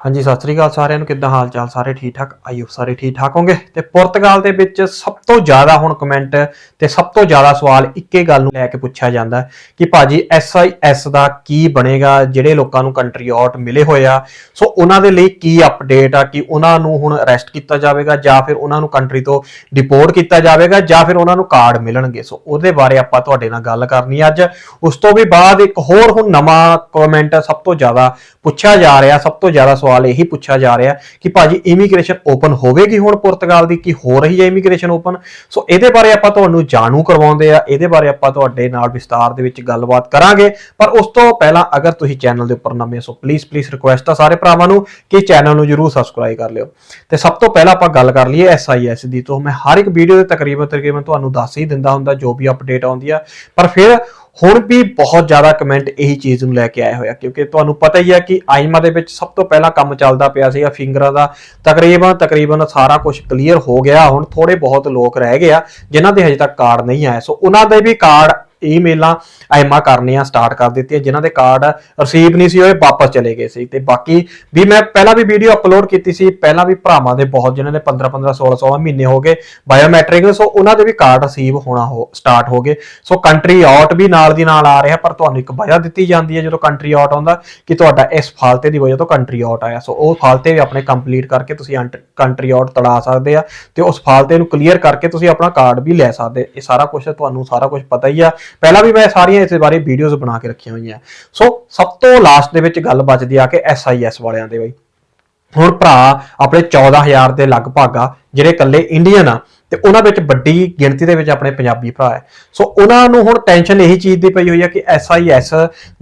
ਹਾਂਜੀ, ਸਤਿ ਸ੍ਰੀ ਅਕਾਲ ਸਾਰਿਆਂ ਨੂੰ। ਕਿੱਦਾਂ ਹਾਲ ਚਾਲ ਸਾਰੇ ਠੀਕ ਠਾਕ ਆਈਓ ਸਾਰੇ ਠੀਕ ਠਾਕ ਹੋਗੇ ਤੇ ਪੁਰਤਗਾਲ ਦੇ ਵਿੱਚ ਸਭ ਤੋਂ ਜ਼ਿਆਦਾ ਹੁਣ ਕਮੈਂਟ ਤੇ ਸਭ ਤੋਂ ਜ਼ਿਆਦਾ ਸਵਾਲ ਇੱਕੇ ਗੱਲ ਨੂੰ ਲੈ ਕੇ ਪੁੱਛਿਆ ਜਾਂਦਾ ਹੈ ਕਿ ਭਾਜੀ ਐਸਆਈਐਸ ਦਾ ਕੀ ਬਣੇਗਾ, ਜਿਹੜੇ ਲੋਕਾਂ ਨੂੰ ਕੰਟਰੀ ਆਊਟ ਮਿਲੇ ਹੋਏ ਆ। ਸੋ ਉਹਨਾਂ ਦੇ ਲਈ ਕੀ ਅਪਡੇਟ ਆ ਕਿ ਉਹਨਾਂ ਨੂੰ ਹੁਣ ਅਰੈਸਟ ਕੀਤਾ ਜਾਵੇਗਾ ਜਾਂ ਫਿਰ ਉਹਨਾਂ ਨੂੰ ਕੰਟਰੀ ਤੋਂ ਡਿਪੋਰਟ ਕੀਤਾ ਜਾਵੇਗਾ ਜਾਂ ਫਿਰ ਉਹਨਾਂ ਨੂੰ ਕਾਰਡ ਮਿਲਣਗੇ। ਸੋ ਉਹਦੇ ਬਾਰੇ ਆਪਾਂ ਤੁਹਾਡੇ ਨਾਲ ਗੱਲ ਕਰਨੀ ਅੱਜ। ਉਸ ਤੋਂ ਵੀ ਬਾਅਦ ਇੱਕ ਹੋਰ ਹੁਣ ਨਵਾਂ ਕਮੈਂਟ ਸਭ ਤੋਂ ਜ਼ਿਆਦਾ ਪੁੱਛਿਆ ਜਾ ਰਿਹਾ, ਸਭ ਤੋਂ ਜ਼ਿਆਦਾ ਸਵਾਲ ਇਹੀ ਪੁੱਛਿਆ ਜਾ ਰਿਹਾ ਕਿ ਭਾਜੀ ਇਮੀਗ੍ਰੇਸ਼ਨ ਓਪਨ ਹੋਵੇਗੀ ਹੁਣ ਪੁਰਤਗਾਲ ਦੀ ਕੀ ਹੋ ਰਹੀ ਹੈ ਇਮੀਗ੍ਰੇਸ਼ਨ ਓਪਨ ਸੋ ਇਹਦੇ ਬਾਰੇ ਆਪਾਂ ਤੁਹਾਨੂੰ ਜਾਣੂ ਕਰਵਾਉਂਦੇ ਆ, ਇਹਦੇ ਬਾਰੇ ਆਪਾਂ ਤੁਹਾਡੇ ਨਾਲ ਵਿਸਤਾਰ ਦੇ ਵਿੱਚ ਗੱਲਬਾਤ ਕਰਾਂਗੇ। ਪਰ ਉਸ ਤੋਂ ਪਹਿਲਾਂ ਅਗਰ ਤੁਸੀਂ ਚੈਨਲ ਦੇ ਉੱਪਰ ਨਵੇਂ ਸੋ ਪਲੀਜ਼ ਪਲੀਜ਼ ਰਿਕੁਐਸਟ ਆ ਸਾਰੇ ਭਰਾਵਾਂ ਨੂੰ ਕਿ ਚੈਨਲ ਨੂੰ ਜਰੂਰ ਸਬਸਕ੍ਰਾਈਬ ਕਰ ਲਿਓ। ਤੇ ਸਭ ਤੋਂ ਪਹਿਲਾਂ ਆਪਾਂ ਗੱਲ ਕਰ ਲਈਏ ਐਸਆਈਐਸ ਦੀ। ਤੋਂ ਮੈਂ ਹਰ ਇੱਕ ਵੀਡੀਓ ਦੇ ਤਕਰੀਬਨ ਤਕਰੀਬਨ ਤੁਹਾਨੂੰ ਦੱਸ ਹੀ ਦਿੰਦਾ ਹੁੰਦਾ ਜੋ ਵੀ ਅਪਡੇਟ ਆਉਂਦੀ ਆ। ਪਰ ਫਿਰ ਹੁਣ ਵੀ ਬਹੁਤ ਜ਼ਿਆਦਾ ਕਮੈਂਟ ਇਹੀ ਚੀਜ਼ ਨੂੰ ਲੈ ਕੇ ਆਇਆ ਹੋਇਆ, ਕਿਉਂਕਿ ਤੁਹਾਨੂੰ ਪਤਾ ਹੀ ਹੈ ਕਿ ਆਈਮਾ ਦੇ ਵਿੱਚ ਸਭ ਤੋਂ ਪਹਿਲਾਂ ਕੰਮ ਚੱਲਦਾ ਪਿਆ ਸੀਗਾ ਫਿੰਗਰਾਂ ਦਾ। ਤਕਰੀਬਨ ਤਕਰੀਬਨ ਸਾਰਾ ਕੁਝ ਕਲੀਅਰ ਹੋ ਗਿਆ, ਹੁਣ ਥੋੜੇ ਬਹੁਤ ਲੋਕ ਰਹਿ ਗਏ ਆ, ਜਿਨ੍ਹਾਂ ਦੇ ਹਜੇ ਤੱਕ ਕਾਰਡ ਨਹੀਂ ਆਏ ਸੋ ਉਹਨਾਂ ਦੇ ਵੀ ਕਾਰਡ ਈਮੇਲਾਂ ਆਈਮਾ ਕਰਨੀਆਂ ਸਟਾਰਟ ਕਰ ਦਿੱਤੀਆਂ, ਜਿਨ੍ਹਾਂ ਦੇ ਕਾਰਡ ਰਿਸੀਵ ਨਹੀਂ ਸੀ ਹੋਏ, ਵਾਪਸ ਚਲੇ ਗਏ ਸੀ। ਤੇ ਬਾਕੀ ਵੀ ਮੈਂ ਪਹਿਲਾਂ ਵੀ ਵੀਡੀਓ ਅਪਲੋਡ ਕੀਤੀ ਸੀ, ਪਹਿਲਾਂ ਵੀ ਭਰਾਵਾਂ ਦੇ ਬਹੁਤ ਜਿਨ੍ਹਾਂ ਦੇ 15 15 16 16 ਮਹੀਨੇ ਹੋ ਗਏ ਬਾਇਓਮੈਟ੍ਰਿਕ ਸੋ ਉਹਨਾਂ ਦੇ ਵੀ ਕਾਰਡ ਰਿਸੀਵ ਹੋਣਾ ਹੋ ਸਟਾਰਟ ਹੋ ਗਏ। ਸੋ ਕੰਟਰੀ ਆਊਟ ਵੀ ਨਾਲ ਦੀ ਨਾਲ ਆ ਰਿਹਾ, ਪਰ ਤੁਹਾਨੂੰ ਇੱਕ ਵਜ੍ਹਾ ਦਿੱਤੀ ਜਾਂਦੀ ਹੈ ਜਦੋਂ ਕੰਟਰੀ ਆਊਟ ਆਉਂਦਾ, ਕਿ ਤੁਹਾਡਾ ਇਸ ਫਾਲਤੇ ਦੀ ਵਜ੍ਹਾ ਤੋਂ ਕੰਟਰੀ ਆਊਟ ਆਇਆ। ਸੋ ਉਹ ਫਾਲਤੇ ਵੀ ਆਪਣੇ ਕੰਪਲੀਟ ਕਰਕੇ ਤੁਸੀਂ ਕੰਟਰੀ ਆਊਟ ਤੜਾ ਸਕਦੇ ਆ, ਤੇ ਉਸ ਫਾਲਤੇ ਨੂੰ ਕਲੀਅਰ ਕਰਕੇ ਤੁਸੀਂ ਆਪਣਾ ਕਾਰਡ ਵੀ ਲੈ ਸਕਦੇ। ਇਹ ਸਾਰਾ ਕੁਝ ਤੁਹਾਨੂੰ ਸਾਰਾ ਕੁਝ ਪਤਾ ਹੀ ਆ। ਪਹਿਲਾਂ ਵੀ ਮੈਂ ਸਾਰੀਆਂ ਇਸ ਬਾਰੇ ਵੀਡੀਓਜ਼ ਬਣਾ ਕੇ ਰੱਖੀਆਂ ਹੋਈਆਂ। ਸੋ ਸਭ ਤੋਂ ਲਾਸਟ ਦੇ ਵਿੱਚ ਗੱਲ ਬਚਦੀ ਆ ਕਿ ਐਸਆਈਐਸ ਵਾਲਿਆਂ ਦੇ ਬਈ। ਹੁਣ ਭਰਾ, ਆਪਣੇ 14000 ਦੇ ਲਗਭਗ ਆ, ਜਿਹੜੇ ਇਕੱਲੇ ਇੰਡੀਅਨ ਆ ਤੇ ਉਹਨਾਂ ਵਿੱਚ ਵੱਡੀ ਗਿਣਤੀ ਦੇ ਵਿੱਚ ਆਪਣੇ ਪੰਜਾਬੀ ਭਰਾ ਹੈ। ਸੋ ਉਹਨਾਂ ਨੂੰ ਹੁਣ ਟੈਨਸ਼ਨ ਇਹੀ ਚੀਜ਼ ਦੀ ਪਈ ਹੋਈ ਹੈ ਕਿ ਐਸਆਈਐਸ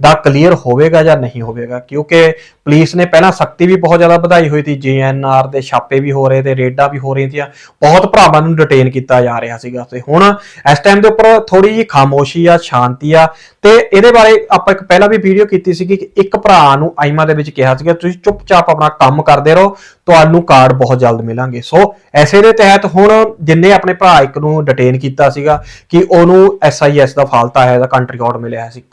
ਦਾ ਕਲੀਅਰ ਹੋਵੇਗਾ ਜਾਂ ਨਹੀਂ ਹੋਵੇਗਾ, ਕਿਉਂਕਿ ਪੁਲਿਸ ਨੇ ਪਹਿਲਾਂ ਸਖਤੀ ਵੀ ਬਹੁਤ ਜ਼ਿਆਦਾ ਵਧਾਈ ਹੋਈ ਸੀ ਜੀਐਨਆਰ ਦੇ ਛਾਪੇ ਵੀ ਹੋ ਰਹੇ ਤੇ ਰੇਡਾਂ ਵੀ ਹੋ ਰਹੀਆਂ ਸੀ ਬਹੁਤ ਭਰਾਵਾਂ ਨੂੰ ਡਿਟੇਨ ਕੀਤਾ ਜਾ ਰਿਹਾ ਸੀਗਾ। ਤੇ ਹੁਣ ਇਸ ਟਾਈਮ ਦੇ ਉੱਪਰ ਥੋੜੀ ਜਿਹੀ ਖਾਮੋਸ਼ੀ ਆ, ਸ਼ਾਂਤੀ ਆ, ਤੇ ਇਹਦੇ ਬਾਰੇ ਆਪਾਂ ਇੱਕ ਪਹਿਲਾਂ ਵੀ ਵੀਡੀਓ ਕੀਤੀ ਸੀਗੀ ਕਿ ਇੱਕ ਭਰਾ ਨੂੰ ਆਈਮਾ ਦੇ ਵਿੱਚ ਕਿਹਾ ਸੀਗਾ, ਤੁਸੀਂ ਚੁੱਪਚਾਪ ਆਪਣਾ ਕੰਮ ਕਰਦੇ ਰਹੋ, ਤੁਹਾਨੂੰ ਕਾਰਡ ਬਹੁਤ ਜਲਦ ਮਿਲਾਂਗੇ। ਸੋ ਐਸੇ ਦੇ ਤਹਿਤ ਹੁਣ ਜਿੰਨੇ ਆਪਣੇ ਭਰਾ ਇੱਕ ਨੂੰ ਡਿਟੇਨ ਕੀਤਾ ਸੀਗਾ ਕਿ ਉਹਨੂੰ ਐਸਆਈਐਸ ਦਾ ਫਾਲਤਾ ਹੈ ਦਾ ਕੰਟਰੀ ਕੋਡ ਮਿਲਿਆ ਸੀ।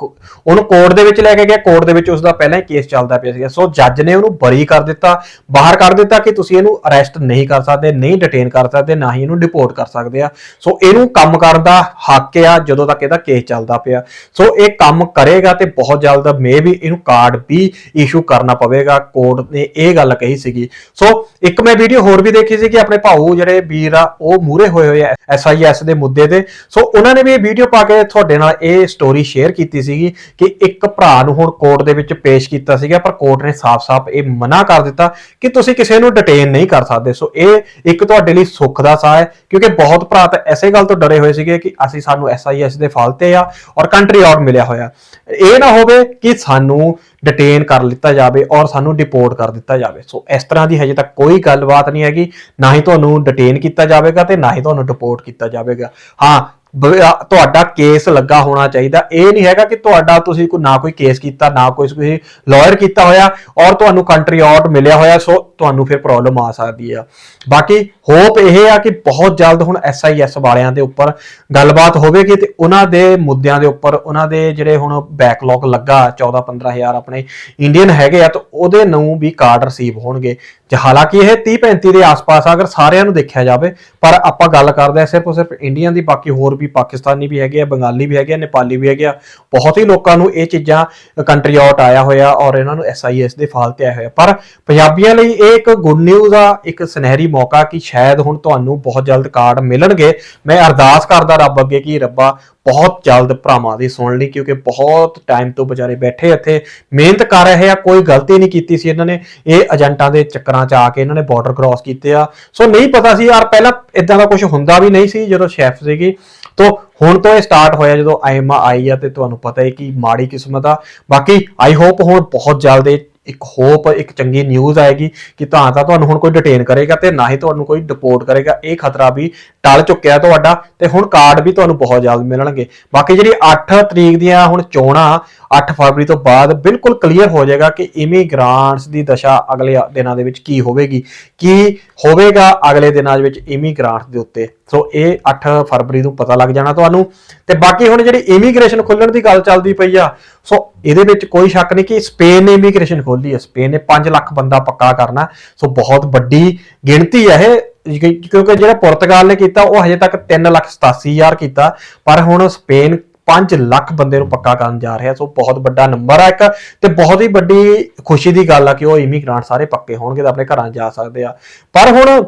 ਉਹਨੂੰ ਕੋਰਟ ਦੇ ਵਿੱਚ ਲੈ ਕੇ ਗਿਆ ਕੋਰਟ ਦੇ ਵਿੱਚ ਉਸ ਦਾ ਪਹਿਲਾਂ ਹੀ ਕੇਸ ਚੱਲਦਾ ਪਿਆ ਸੀਗਾ। ਸੋ ਜੱਜ ਨੇ ਉਹਨੂੰ ਬਰੀ ਕਰ ਦਿੱਤਾ, ਬਾਹਰ ਕੱਢ ਦਿੱਤਾ ਕਿ ਤੁਸੀਂ ਇਹਨੂੰ ਅਰੈਸਟ ਨਹੀਂ ਕਰ ਸਕਦੇ, ਨਹੀਂ ਡਿਟੇਨ ਕਰ ਸਕਦੇ, ਨਾ ਹੀ ਇਹਨੂੰ ਡਿਪੋਰਟ ਕਰ ਸਕਦੇ ਆ। ਸੋ ਇਹਨੂੰ ਕੰਮ ਕਰਨ ਦਾ ਹੱਕ ਆ, ਜਦੋਂ ਤੱਕ ਇਹਦਾ ਕੇਸ ਚੱਲਦਾ ਪਿਆ। ਸੋ ਇਹ ਕੰਮ ਕਰੇਗਾ ਤੇ ਬਹੁਤ ਜਲਦ ਮੇ ਵੀ ਇਹਨੂੰ ਕਾਰਡ ਵੀ ਇਸ਼ੂ ਕਰਨਾ ਪਵੇਗਾ। ਕੋਰਟ ਨੇ ਇਹ ਗੱਲ ਕਹੀ ਸੀਗੀ। ਸੋ ਇੱਕ ਮੈਂ ਵੀਡੀਓ ਹੋਰ ਵੀ ਦੇਖੀ ਸੀ ਕਿ ਆਪਣੇ ਭਾਊ ਜਿਹੜੇ ਵੀਰ ਆ, ਉਹ ਮੂਰੇ ਹੋਏ ਹੋਏ ਆ ਐਸਆਈਐਸ ਦੇ ਮੁੱਦੇ ਤੇ। ਸੋ ਉਹਨਾਂ ਨੇ ਵੀ ਇਹ ਵੀਡੀਓ ਪਾ ਕੇ ਤੁਹਾਡੇ ਨਾਲ ਇਹ ਸਟੋਰੀ ਸ਼ੇਅਰ ਕੀਤੀ ਸੀਗੀ ਕਿ ਇੱਕ ਭਰਾ ਨੂੰ ਹੁਣ ਕੋਰਟ ਦੇ ਵਿੱਚ ਪੇਸ਼ ਕੀਤਾ ਸੀਗਾ, ਪਰ ਕੋਰਟ ਨੇ ਸਾਫ਼-ਸਾਫ਼ ਇਹ ਮਨਾ ਕਰ ਦਿੱਤਾ ਕਿ ਤੁਸੀਂ ਕਿਸੇ ਨੂੰ ਡਿਟੇਨ ਨਹੀਂ ਕਰ ਸਕਦੇ। ਸੋ ਇਹ ਇੱਕ ਤੁਹਾਡੇ ਲਈ ਸੁੱਖ ਦਾ ਸਾਹ ਹੈ, ਕਿਉਂਕਿ ਬਹੁਤ ਭਰਾ ਤਾਂ ਐਸੇ ਗੱਲ ਤੋਂ ਡਰੇ ਹੋਏ ਸੀਗੇ ਕਿ ਅਸੀਂ ਸਾਨੂੰ ਐਸਆਈਐਸ ਦੇ ਫਾਲਤੇ ਆ ਔਰ ਕੰਟਰੀ ਆਊਟ ਮਿਲਿਆ ਹੋਇਆ। ਇਹ ਨਾ ਹੋਵੇ ਕਿ ਸਾਨੂੰ ਡਿਟੇਨ ਕਰ ਲਿੱਤਾ ਜਾਵੇ ਔਰ ਸਾਨੂੰ ਡਿਪੋਰਟ ਕਰ ਦਿੱਤਾ ਜਾਵੇ। ਸੋ ਇਸ ਤਰ੍ਹਾਂ ਦੀ ਹਜੇ ਤੱਕ ਕੋਈ ਗੱਲਬਾਤ ਨਹੀਂ ਹੈਗੀ। ਨਾ ਹੀ ਤੁਹਾਨੂੰ ਡਿਟੇਨ ਕੀਤਾ ਜਾਵੇਗਾ ਤੇ ਨਾ ਹੀ ਤੁਹਾਨੂੰ ਡਿਪੋਰਟ ਕੀਤਾ ਜਾਵੇਗਾ। ਹਾਂ ਤੁਹਾਡਾ ਕੇਸ ਲੱਗਾ ਹੋਣਾ ਚਾਹੀਦਾ। ਇਹ ਨਹੀਂ ਹੈਗਾ ਕਿ ਤੁਹਾਡਾ ਤੁਸੀਂ ਕੋਈ ਨਾ ਕੋਈ ਕੇਸ ਕੀਤਾ, ਨਾ ਕੋਈ ਤੁਸੀਂ ਲਾਇਰ ਕੀਤਾ ਹੋਇਆ ਔਰ ਤੁਹਾਨੂੰ ਕੰਟਰੀ ਆਊਟ ਮਿਲਿਆ ਹੋਇਆ, ਸੋ ਤੁਹਾਨੂੰ ਫਿਰ ਪ੍ਰੋਬਲਮ ਆ ਸਕਦੀ ਆ। ਬਾਕੀ ਹੋਪ ਇਹ ਆ ਕਿ ਬਹੁਤ ਜਲਦ ਹੁਣ ਐਸਆਈਐਸ ਵਾਲਿਆਂ ਦੇ ਉੱਪਰ ਗੱਲਬਾਤ ਹੋਵੇਗੀ ਤੇ ਉਹਨਾਂ ਦੇ ਮੁੱਦਿਆਂ ਦੇ ਉੱਪਰ ਉਹਨਾਂ ਦੇ ਜਿਹੜੇ ਹੁਣ ਬੈਕਲੌਗ ਲੱਗਾ 14 15000 ਆਪਣੇ ਇੰਡੀਅਨ ਹੈਗੇ ਆ, ਤਾਂ ਉਹਦੇ ਨੂੰ ਵੀ ਕਾਰਡ ਰਿਸੀਵ ਹੋਣਗੇ। ਜੇ ਹਾਲਾਂਕਿ ਇਹ 30 35 ਦੇ ਆਸ-ਪਾਸ ਆ, ਅਗਰ ਸਾਰਿਆਂ ਨੂੰ ਦੇਖਿਆ ਜਾਵੇ ਪਰ ਆਪਾਂ ਗੱਲ ਕਰਦੇ ਆ ਸਿਰਫ ਸਿਰਫ ਇੰਡੀਅਨ ਦੀ ਬਾਕੀ ਹੋਰ ਵੀ ਪਾਕਿਸਤਾਨੀ ਵੀ ਹੈਗੇ ਆ ਬੰਗਾਲੀ ਵੀ ਹੈਗੇ ਆ ਨੇਪਾਲੀ ਵੀ ਹੈਗੇ ਆ ਬਹੁਤ ਹੀ ਲੋਕਾਂ ਨੂੰ ਇਹ ਚੀਜ਼ਾਂ ਕੰਟਰੀ ਆਊਟ ਆਇਆ ਹੋਇਆ ਔਰ ਇਹਨਾਂ ਨੂੰ ਐਸਆਈਐਸ ਦੇ ਫਾਲ ਤੇ ਆਇਆ ਹੋਇਆ। ਪਰ ਪੰਜਾਬੀਆਂ ਲਈ ਇਹ ਇੱਕ ਗੁੱਡ ਨਿਊਜ਼ ਆ ਇੱਕ ਸੁਨਹਿਰੀ ਮੌਕਾ ਕਿ ਸ਼ਾਇਦ ਹੁਣ ਤੁਹਾਨੂੰ ਬਹੁਤ ਜਲਦ ਕਾਰਡ ਮਿਲਣਗੇ। ਮੈਂ ਅਰਦਾਸ ਕਰਦਾ ਰੱਬ ਅੱਗੇ ਕਿ ਰੱਬਾ ਬਹੁਤ ਜਲਦ ਭਰਾਵਾਂ ਦੀ ਸੁਣ ਲਈ, ਕਿਉਂਕਿ ਬਹੁਤ ਟਾਈਮ ਤੋਂ ਵਿਚਾਰੇ ਬੈਠੇ ਇੱਥੇ। ਮਿਹਨਤ ਕਰ ਰਹੇ ਆ, ਕੋਈ ਗਲਤੀ ਨਹੀਂ ਕੀਤੀ ਸੀ ਇਹਨਾਂ ਨੇ। ਇਹ ਏਜੰਟਾਂ ਦੇ ਚੱਕਰਾਂ 'ਚ ਆ ਕੇ ਇਹਨਾਂ ਨੇ ਬਾਰਡਰ ਕ੍ਰਾਸ ਕੀਤੇ ਆ। ਸੋ ਨਹੀਂ ਪਤਾ ਸੀ ਯਾਰ, ਪਹਿਲਾਂ ਇਦਾਂ ਦਾ ਕੁਝ ਹੁੰਦਾ ਵੀ ਨਹੀਂ ਸੀ ਜਦੋਂ ਸ਼ੈਫ ਸੀਗੀ। ਤੋ, ਹੁਣ ਤੋਂ ਇਹ ਸਟਾਰਟ ਹੋਇਆ ਜਦੋਂ ਆਈਮਾ ਆਈ ਆ ਤੇ ਤੁਹਾਨੂੰ ਪਤਾ ਹੈ ਕਿ ਮਾੜੀ ਕਿਸਮਤ ਆ। ਬਾਕੀ ਆਈ ਹੋਪ ਹੁਣ ਬਹੁਤ ਜਲਦ ਇਹ ਇੱਕ ਹੋਪ ਇੱਕ ਚੰਗੀ ਨਿਊਜ਼ ਆਏਗੀ ਕਿ ਤਾਂ ਤਾਂ ਤੁਹਾਨੂੰ ਹੁਣ ਕੋਈ ਡਿਟੇਨ ਕਰੇਗਾ ਤੇ ਨਾ ਹੀ ਤੁਹਾਨੂੰ ਕੋਈ ਡਿਪੋਰਟ ਕਰੇਗਾ। ਇਹ ਖਤਰਾ ਵੀ ਟਲ ਚੁੱਕਿਆ ਤੁਹਾਡਾ ਤੇ ਹੁਣ ਕਾਰਡ ਵੀ ਤੁਹਾਨੂੰ ਬਹੁਤ ਜਲਦ ਮਿਲਣਗੇ। ਬਾਕੀ ਜਿਹੜੀ 8 ਤਰੀਕ ਦੀਆਂ ਹੁਣ ਚੋਣਾਂ 8 ਫਰਵਰੀ ਤੋਂ ਬਾਅਦ ਬਿਲਕੁਲ ਕਲੀਅਰ ਹੋ ਜਾਏਗਾ ਕਿ ਇਮੀਗ੍ਰਾਂਟਸ ਦੀ ਦਸ਼ਾ ਅਗਲੇ ਦਿਨਾਂ ਦੇ ਵਿੱਚ ਕੀ ਹੋਵੇਗੀ, ਕੀ ਹੋਵੇਗਾ ਅਗਲੇ ਦਿਨਾਂ ਦੇ ਵਿੱਚ ਇਮੀਗ੍ਰਾਂਟਸ ਦੇ ਉੱਤੇ। ਸੋ ਇਹ 8 ਫਰਵਰੀ ਨੂੰ ਪਤਾ ਲੱਗ ਜਾਣਾ ਤੁਹਾਨੂੰ। ਤੇ ਬਾਕੀ ਹੁਣ ਜਿਹੜੀ ਇਮੀਗ੍ਰੇਸ਼ਨ ਖੁੱਲਣ ਦੀ ਗੱਲ ਚੱਲਦੀ ਪਈ ਆ ਸੋ ਇਹਦੇ ਵਿੱਚ ਕੋਈ ਸ਼ੱਕ ਨਹੀਂ ਕਿ ਸਪੇਨ ਨੇ ਇਮੀਗ੍ਰੇਸ਼ਨ ਖੋਲੀ ਹੈ। ਸਪੇਨ ਨੇ 5 ਲੱਖ ਬੰਦਾ ਪੱਕਾ ਕਰਨਾ। ਸੋ ਬਹੁਤ ਵੱਡੀ ਗਿਣਤੀ ਹੈ ਇਹ। ਕਿਉਂਕਿ ਜਿਹੜਾ ਪੁਰਤਗਾਲ ਨੇ ਕੀਤਾ, ਉਹ ਹਜੇ ਤੱਕ 3 ਲੱਖ 87000 ਕੀਤਾ। ਪਰ ਹੁਣ ਸਪੇਨ 5 ਲੱਖ ਬੰਦੇ ਨੂੰ ਪੱਕਾ ਕਰਨ ਜਾ ਰਿਹਾ, ਸੋ ਬਹੁਤ ਵੱਡਾ ਨੰਬਰ ਆ ਇੱਕ ਤੇ ਬਹੁਤ ਹੀ ਵੱਡੀ ਖੁਸ਼ੀ ਦੀ ਗੱਲ ਆ ਕਿ ਉਹ ਇਮੀਗ੍ਰਾਂਟ ਸਾਰੇ ਪੱਕੇ ਹੋਣਗੇ ਤਾਂ ਆਪਣੇ ਘਰਾਂ ਜਾ ਸਕਦੇ ਆ। ਪਰ ਹੁਣ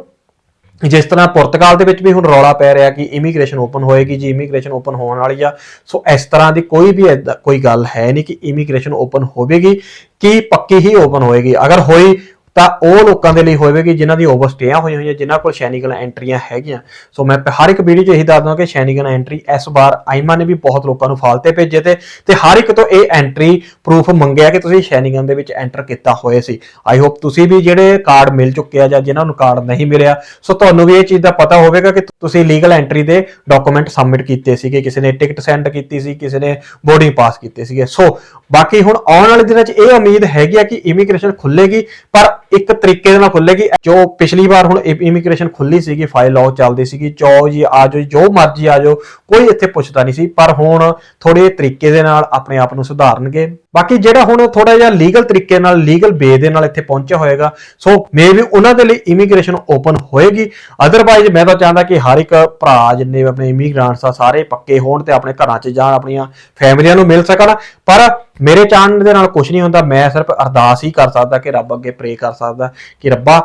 ਜਿਸ ਤਰ੍ਹਾਂ ਪੁਰਤਗਾਲ ਦੇ ਵਿੱਚ ਵੀ ਹੁਣ ਰੌਲਾ ਪੈ ਰਿਹਾ ਕਿ ਇਮੀਗ੍ਰੇਸ਼ਨ ਓਪਨ ਹੋਏਗੀ, ਜੀ ਇਮੀਗ੍ਰੇਸ਼ਨ ਓਪਨ ਹੋਣ ਵਾਲੀ ਆ, ਸੋ ਇਸ ਤਰ੍ਹਾਂ ਦੀ ਕੋਈ ਵੀ ਏਦਾਂ- ਕੋਈ ਗੱਲ ਹੈ ਨਹੀਂ ਕਿ ਇਮੀਗ੍ਰੇਸ਼ਨ ਓਪਨ ਹੋਵੇਗੀ, ਕਿ ਪੱਕੀ ਹੀ ਓਪਨ ਹੋਏਗੀ। ਅਗਰ ਹੋਈ ਤਾਂ ਉਹ ਲੋਕਾਂ ਦੇ ਲਈ ਹੋਵੇਗੀ ਜਿਨ੍ਹਾਂ ਦੀ ਓਵਰਸਟੇਆਂ ਹੋਈਆਂ ਹੋਈਆਂ, ਜਿਨ੍ਹਾਂ ਕੋਲ ਸ਼ੈਨਿਕਲ ਐਂਟਰੀਆਂ ਹੈਗੀਆਂ। ਸੋ ਮੈਂ ਹਰ ਇੱਕ ਵੀਡੀਓ 'ਚ ਇਹੀ ਦੱਸਦਾ ਕਿ ਸ਼ੈਨਿਕਲ ਐਂਟਰੀ ਇਸ ਵਾਰ ਆਈਮਾ ਨੇ ਵੀ ਬਹੁਤ ਲੋਕਾਂ ਨੂੰ ਫਾਲਤੇ ਭੇਜੇ ਤੇ ਤੇ ਹਰ ਇੱਕ ਤੋਂ ਇਹ ਐਂਟਰੀ ਪ੍ਰੂਫ ਮੰਗਿਆ ਕਿ ਤੁਸੀਂ ਸ਼ੈਨੀਗਨ ਦੇ ਵਿੱਚ ਐਂਟਰ ਕੀਤਾ ਹੋਏ ਸੀ। ਆਈ ਹੋਪ ਤੁਸੀਂ ਵੀ ਜਿਹੜੇ ਕਾਰਡ ਮਿਲ ਚੁੱਕੇ ਆ ਜਾਂ ਜਿਨ੍ਹਾਂ ਨੂੰ ਕਾਰਡ ਨਹੀਂ ਮਿਲਿਆ ਸੋ ਤੁਹਾਨੂੰ ਵੀ ਇਹ ਚੀਜ਼ ਦਾ ਪਤਾ ਹੋਵੇਗਾ ਕਿ ਤੁਸੀਂ ਲੀਗਲ ਐਂਟਰੀ ਦੇ ਡਾਕੂਮੈਂਟ ਸਬਮਿਟ ਕੀਤੇ ਸੀਗੇ, ਕਿਸੇ ਨੇ ਟਿਕਟ ਸੈਂਡ ਕੀਤੀ ਸੀ, ਕਿਸੇ ਨੇ ਬੋਰਡਿੰਗ ਪਾਸ ਕੀਤੇ ਸੀਗੇ। ਸੋ ਬਾਕੀ ਹੁਣ ਆਉਣ ਵਾਲੇ ਦਿਨਾਂ 'ਚ ਇਹ ਉਮੀਦ ਹੈਗੀ ਆ ਕਿ ਇਮੀਗ੍ਰੇਸ਼ਨ ਖੁੱਲੇਗੀ, ਪਰ ਇੱਕ ਤਰੀਕੇ ਦੇ ਨਾਲ ਖੁੱਲੇਗੀ ਜੋ ਪਿਛਲੀ ਵਾਰ ਹੁਣ ਇਮੀਗ੍ਰੇਸ਼ਨ ਖੁੱਲੀ ਸੀਗੀ ਫਾਈਲ ਆਉ ਚੱਲਦੀ ਸੀਗੀ ਚੋ ਜੀ ਆ ਜਾਓ, ਜੋ ਮਰਜ਼ੀ ਆ ਜਾਓ, ਕੋਈ ਇੱਥੇ ਪੁੱਛਦਾ ਨਹੀਂ ਸੀ, ਪਰ ਹੁਣ ਥੋੜੇ ਤਰੀਕੇ ਦੇ ਨਾਲ ਆਪਣੇ ਆਪ ਨੂੰ ਸੁਧਾਰਨਗੇ। ਬਾਕੀ ਜਿਹੜਾ ਹੁਣ ਥੋੜਾ ਜਿਹਾ ਲੀਗਲ ਤਰੀਕੇ ਨਾਲ ਲੀਗਲ ਵੇ ਦੇ ਨਾਲ ਇੱਥੇ ਪਹੁੰਚਿਆ ਹੋਏਗਾ ਸੋ ਮੇ ਵੀ ਉਹਨਾਂ ਦੇ ਲਈ ਇਮੀਗ੍ਰੇਸ਼ਨ ਓਪਨ ਹੋਏਗੀ। ਅਦਰਵਾਈਜ਼ ਮੈਂ ਤਾਂ ਚਾਹੁੰਦਾ ਕਿ ਹਰ ਇੱਕ ਭਰਾ ਜਿੰਨੇ ਆਪਣੇ ਇਮੀਗ੍ਰਾਂਟਸ ਆ, ਸਾਰੇ ਪੱਕੇ ਹੋਣ ਤੇ ਆਪਣੇ ਘਰਾਂ 'ਚ ਜਾਣ ਆਪਣੀਆਂ ਫੈਮਲੀਆਂ ਨੂੰ ਮਿਲ ਸਕਣ। ਪਰ ਮੇਰੇ ਚਾਹਣ ਦੇ ਨਾਲ ਕੁਝ ਨਹੀਂ ਹੁੰਦਾ, ਮੈਂ ਸਿਰਫ ਅਰਦਾਸ ਹੀ ਕਰ ਸਕਦਾ ਕਿ ਰੱਬ ਅੱਗੇ ਪ੍ਰੇ ਕਰ ਸਕਦਾ ਕਿ ਰੱਬਾ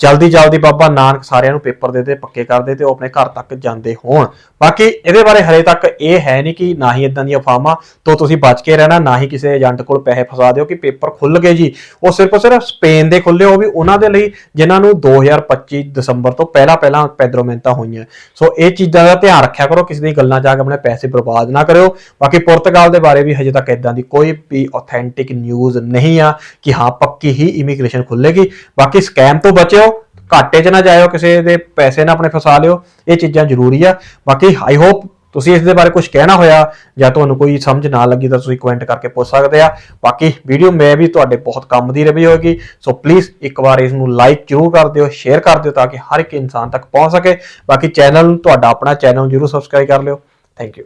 ਜਲਦੀ ਜਲਦੀ ਬਾਬਾ ਨਾਨਕ ਸਾਰਿਆਂ ਨੂੰ ਪੇਪਰ ਦੇ ਦੇ, ਪੱਕੇ ਕਰਦੇ ਤੇ ਉਹ ਆਪਣੇ ਘਰ ਤੱਕ ਜਾਂਦੇ ਹੋਣ। ਬਾਕੀ ਇਹਦੇ ਬਾਰੇ ਹਲੇ ਤੱਕ ਇਹ ਹੈ ਨਹੀਂ ਕਿ ਨਾ ਹੀ ਇਦਾਂ ਦੀਆਂ ਫਾਰਮਾਂ ਤੋਂ ਤੁਸੀਂ ਬਚ ਕੇ ਰਹਿਣਾ, ਨਾ ਹੀ ਕਿਸੇ ਏਜੰਟ ਕੋਲ ਪੈਸੇ ਫਸਾ ਦਿਓ ਕਿ ਪੇਪਰ ਖੁੱਲ ਗਏ ਜੀ। ਉਹ ਸਿਰਫ ਸਿਰਫ ਸਪੇਨ ਦੇ ਖੁੱਲੇ ਉਹ ਵੀ ਉਹਨਾਂ ਦੇ ਲਈ ਜਿਨ੍ਹਾਂ ਨੂੰ 2025 ਦਸੰਬਰ ਤੋਂ ਪਹਿਲਾਂ ਪਹਿਲਾਂ ਪੈਦਰੋਮੈਂਟਾਂ ਹੋਈਆਂ। ਸੋ ਇਹ ਚੀਜ਼ਾਂ ਦਾ ਧਿਆਨ ਰੱਖਿਆ ਕਰੋ, ਕਿਸੇ ਦੀ ਗੱਲਾਂ ਜਾ ਕੇ ਆਪਣੇ ਪੈਸੇ ਬਰਬਾਦ ਨਾ ਕਰਿਓ। ਬਾਕੀ ਪੁਰਤਗਾਲ ਦੇ ਬਾਰੇ ਵੀ ਹਜੇ ਤੱਕ ਇਦਾਂ ਦੀ ਕੋਈ ਵੀ ਆਥੈਂਟਿਕ ਨਿਊਜ਼ ਨਹੀਂ ਆ ਕਿ ਹਾਂ, ਪੱਕੀ ਹੀ ਇਮੀਗ੍ਰੇਸ਼ਨ ਖੁੱਲੇਗੀ ਬਾਕੀ ਸਕੈਮ ਤੋਂ ਬਚਿਓ। ਘਾਟੇ 'ਚ ਨਾ ਜਾਇਓ, ਕਿਸੇ ਦੇ ਪੈਸੇ ਨਾ ਆਪਣੇ ਫਸਾ ਲਿਓ, ਇਹ ਚੀਜ਼ਾਂ ਜ਼ਰੂਰੀ ਆ। ਬਾਕੀ ਆਈ ਹੋਪ ਤੁਸੀਂ ਇਸ ਦੇ ਬਾਰੇ ਕੁਝ ਕਹਿਣਾ ਹੋਇਆ ਜਾਂ ਤੁਹਾਨੂੰ ਕੋਈ ਸਮਝ ਨਾ ਲੱਗੀ ਤਾਂ ਤੁਸੀਂ ਕਮੈਂਟ ਕਰਕੇ ਪੁੱਛ ਸਕਦੇ ਆ। ਬਾਕੀ ਵੀਡੀਓ ਮੈਂ ਵੀ ਤੁਹਾਡੇ ਬਹੁਤ ਕੰਮ ਦੀ ਰਹੀ ਹੋਏਗੀ ਸੋ ਪਲੀਜ਼ ਇੱਕ ਵਾਰ ਇਸ ਨੂੰ ਲਾਈਕ ਜ਼ਰੂਰ ਕਰ ਦਿਓ ਸ਼ੇਅਰ ਕਰ ਦਿਓ ਤਾਂ ਕਿ ਹਰ ਇੱਕ ਇਨਸਾਨ ਤੱਕ ਪਹੁੰਚ ਸਕੇ। ਬਾਕੀ ਚੈਨਲ ਤੁਹਾਡਾ ਆਪਣਾ ਚੈਨਲ ਜ਼ਰੂਰ ਸਬਸਕ੍ਰਾਈਬ ਕਰ ਲਿਓ। Thank you